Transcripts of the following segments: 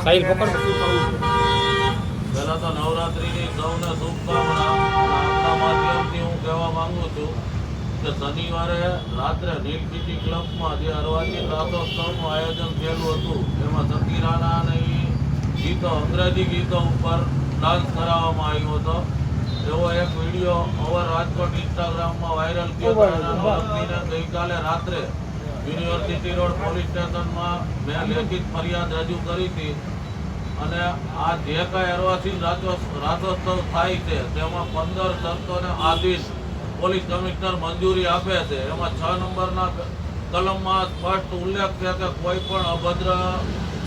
સાહિલ પકડ. પહેલા તો નવરાત્રિની સૌને શુભકામના. માધ્યમથી હું કહેવા માંગુ છું કે શનિવારે રાત્રે નીલ સિટી ક્લબમાં જે અરવાજી રાતોત્સવનું આયોજન થયેલું હતું એમાં સકીરાના અને ગીતો અંગ્રેજી ગીતો ઉપર ડાન્સ કરાવવામાં આવ્યો હતો. એવો એક વીડિયો અવર રાજકોટ ઇન્સ્ટાગ્રામમાં વાયરલ થયો હતો. ગઈકાલે રાત્રે યુનિવર્સિટી રોડ પોલીસ સ્ટેશનમાં મેં લેખિત ફરિયાદ રજૂ કરી હતી અને આ જે કાંઈ અરવાસી રાજોત્સવ થાય છે, તેમાં પંદર શરતોને આધીન પોલીસ કમિશનર મંજૂરી આપે છે. એમાં છ નંબરના કલમમાં સ્પષ્ટ ઉલ્લેખ છે કે કોઈ પણ અભદ્ર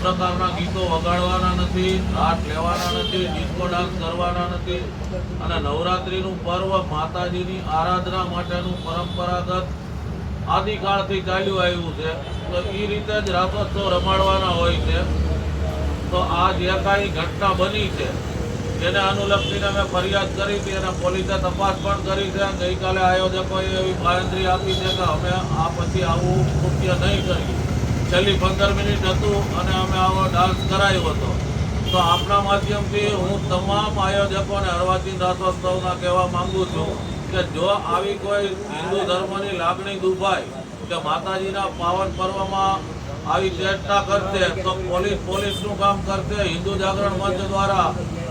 પ્રકારના ગીતો વગાડવાના નથી રાટ લેવાના નથી, ડિસ્કો ડાન્સ કરવાના નથી અને નવરાત્રિનું પર્વ માતાજીની આરાધના માટેનું પરંપરાગત આદિકાળથી ચાલ્યું આવ્યું છે, તો એ રીતે જ રાતોત્સવ રમાડવાના હોય છે. તો આ જે કાંઈ ઘટના બની છે, જેને અનુલક્ષીને મેં ફરિયાદ કરી હતી અને પોલીસે તપાસ પણ કરી છે ગઈકાલે આયોજકોએ એવી બાંયધરી આપી છે કે અમે આ પછી આવું કૃત્ય નહીં કરીએ છેલ્લી પંદર મિનિટ હતું અને અમે આવો ડાન્સ કરાયો હતો. તો આપણા માધ્યમથી હું તમામ આયોજકોને અરવાચીન રાસોત્સવના કહેવા માગું છું. કે જો આવી કોઈ હિન્દુ ધર્મની લાગણી દુભાય કે માતાજીના પાવન પર્વમાં આવી ચેષ્ટા કરશે તો પોલીસ પોલીસનું કામ કરશે. હિન્દુ જાગરણ મંચ દ્વારા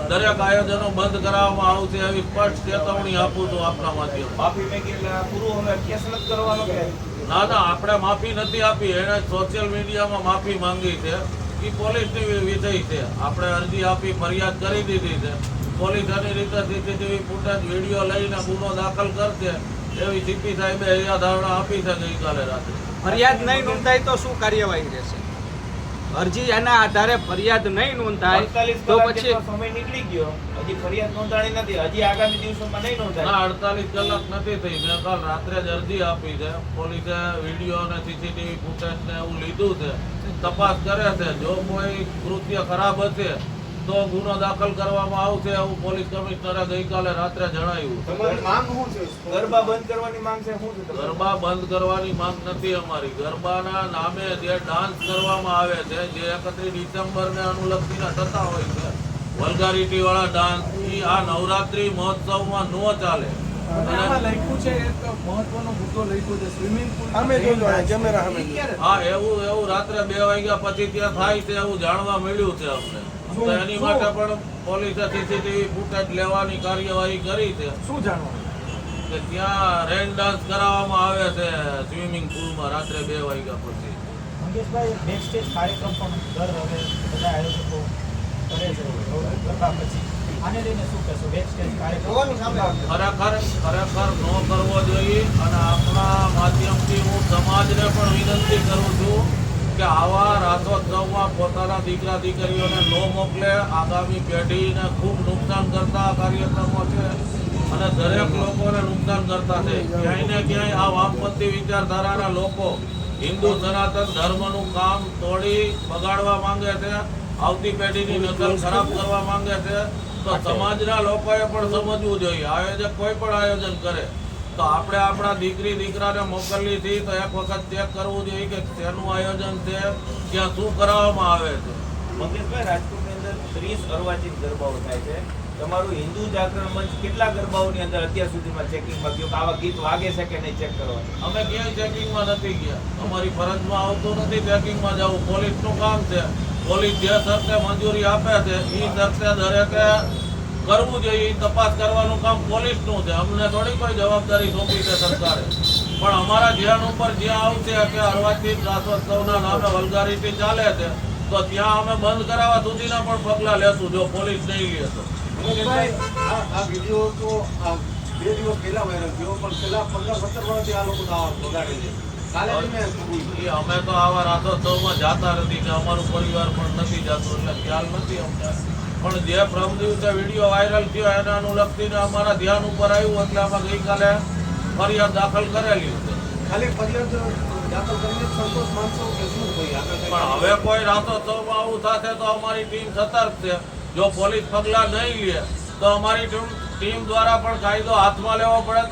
દરેક આયોજનો બંધ કરાવવામાં આવશે એવી સ્પષ્ટ ચેતવણી આપું છું આપણા માધ્યમ ના ના આપણે માફી નથી આપી. એણે સોશિયલ મીડિયામાં માફી માંગી છે. એ પોલીસની વિષય છે. આપણે અરજી આપી ફરિયાદ કરી દીધી છે. પોલીસ એની રીતે સીસીટીવી ફૂટેજ વીડિયો લઈને ગુનો દાખલ કરશે એવી સીપી સાહેબે ધારણા આપી છે ગઈકાલે રાત્રે. ફરિયાદ નહીં નોંધાય તો શું કાર્યવાહી રહેશે? અરજી એના આધારે ફરિયાદ નહીં નોંધાય તો પછી સમય નીકળી ગયો. હજી ફરિયાદ નોંધાણી નથી. હજી આગામી દિવસોમાં નહીં નોંધાય. અડતાલીસ કલાક નથી થઈ. મેં કાલ રાત્રે જ અરજી આપી છે. પોલીસે વીડિયો અને સીસીટીવી ફૂટેજ ને એવું લીધું છે. તપાસ કરે છે. જો કોઈ કૃત્ય ખરાબ હશે તો ગુનો દાખલ કરવામાં આવશે એવું પોલીસ કમિશનરે ગઈકાલે રાત્રે જણાવ્યું. માંગ શું છે? ગરબા બંધ કરવાની માંગ છે શું છે ગરબા બંધ કરવાની માંગ નથી અમારી. ગરબાના નામે જે ડાન્સ કરવામાં આવે છે જે એકત્રીસ ડિસેમ્બરને અનુલક્ષીને થતા હોય છે વલ્ગારિટી વાળા ડાન્સ આ નવરાત્રી મહોત્સવમાં ન ચાલે. લખ્યું છે એક મહત્વનો મુદ્દો લખ્યો છે સ્વિમિંગ પુલ અમે જોજો કેમેરા સામે હા એવું એવું રાત્રે બે વાગ્યા પછી ત્યાં થાય છે એવું જાણવા મળ્યું છે અમને. તો એની માટે પણ પોલીસે સીસીટીવી ફૂટેજ લેવાની કાર્યવાહી કરી છે. શું જાણવા? કે ત્યાં રેન ડાન્સ કરાવવામાં આવે છે સ્વિમિંગ પુલમાં રાત્રે બે વાગ્યા પછી. મંગેશભાઈ બેક સ્ટેજ કાર્યક્રમ પણ દર હવે બધા આયોજકો કરે છે પછી. આને લઈને શું કહેશો? બેક સ્ટેજ જોવાનું સામે કાર્યક્રમ ખરેખર ખરેખર ન કરવો જોઈએ અને આપણા માધ્યમથી હું સમાજને પણ વિનંતી કરું છું કે આવા રાસોત્સવમાં પોતાના દીકરા દીકરીઓને ન મોકલે. આગામી પેઢીને ખૂબ નુકસાન કરતા કાર્યક્રમો છે અને દરેક લોકોને નુકસાન કરતા છે. ક્યાંય ને ક્યાંય આ વામપંથી વિચારધારાના લોકો હિન્દુ સનાતન ધર્મનું કામ તોડી બગાડવા માંગે છે. આવતી પેઢીની નકલ ખરાબ કરવા માંગે છે તો સમાજના લોકોએ પણ સમજવું જોઈએ. આયોજક કોઈ પણ આયોજન કરે તો આપણે આપણા દીકરી દીકરાને મોકલી હતી તો એક વખત ચેક કરવું જોઈએ કે તેનું આયોજન છે ત્યાં શું કરાવવામાં આવે છે. મંગેશભાઈ રાજકોટની અંદર ત્રીસ અર્વાચીન ગરબાઓ થાય છે. તમારું હિન્દુ જાગરણ મંચ કેટલા ગરબાઓની અંદર અત્યાર સુધીમાં ચેકિંગમાં ગયો કે આવા ગીત વાગે છે કે નહીં ચેક કરવાનું? અમે ક્યાંય ચેકિંગમાં નથી ગયા. અમારી ફરજમાં આવતું નથી ચેકિંગમાં જવું. પોલીસનું કામ છે. પોલીસ જે શરતે મંજૂરી આપે છે એ શરતે દરેકે કરવું જોઈએ તપાસ કરવાનું કામ પોલીસનું છે. અમને થોડી કોઈ જવાબદારી સોંપી છે સરકારે. પણ અમારા ધ્યાન ઉપર જ્યાં આવશે કે અરવાથી રાસોત્સવના નામે વલગારીથી ચાલે છે, તો ત્યાં અમે બંધ કરાવવા સુધીના પણ પગલાં લેશું, જો પોલીસ નહીં લે તો. આ વીડિયો બે દિવસ પહેલા વાયરલ થયો, પણ છેલ્લા પંદર, સત્તર વર્ષથી આ લોકો બગાડે છે. અમે તો આવા રાતોત્સવમાં જાતા નથી ને અમારું પરિવાર પણ નથી જતું એટલે ખ્યાલ નથી અમને. પણ જે પ્રમ દિવસે વીડિયો વાયરલ થયો એને અનુલક્ષીને અમારા ધ્યાન ઉપર આવ્યું એટલે અમે ગઈકાલે ફરિયાદ દાખલ કરેલી છે ખાલી ફરિયાદ કે પણ હવે કોઈ રાતોત્સવમાં આવું થશે તો અમારી ટીમ સતર્ક છે. જો પોલીસ પગલાં નહીં લે તો અમારી ટીમ ટીમ દ્વારા પણ કાયદો હાથમાં લેવો પડે તો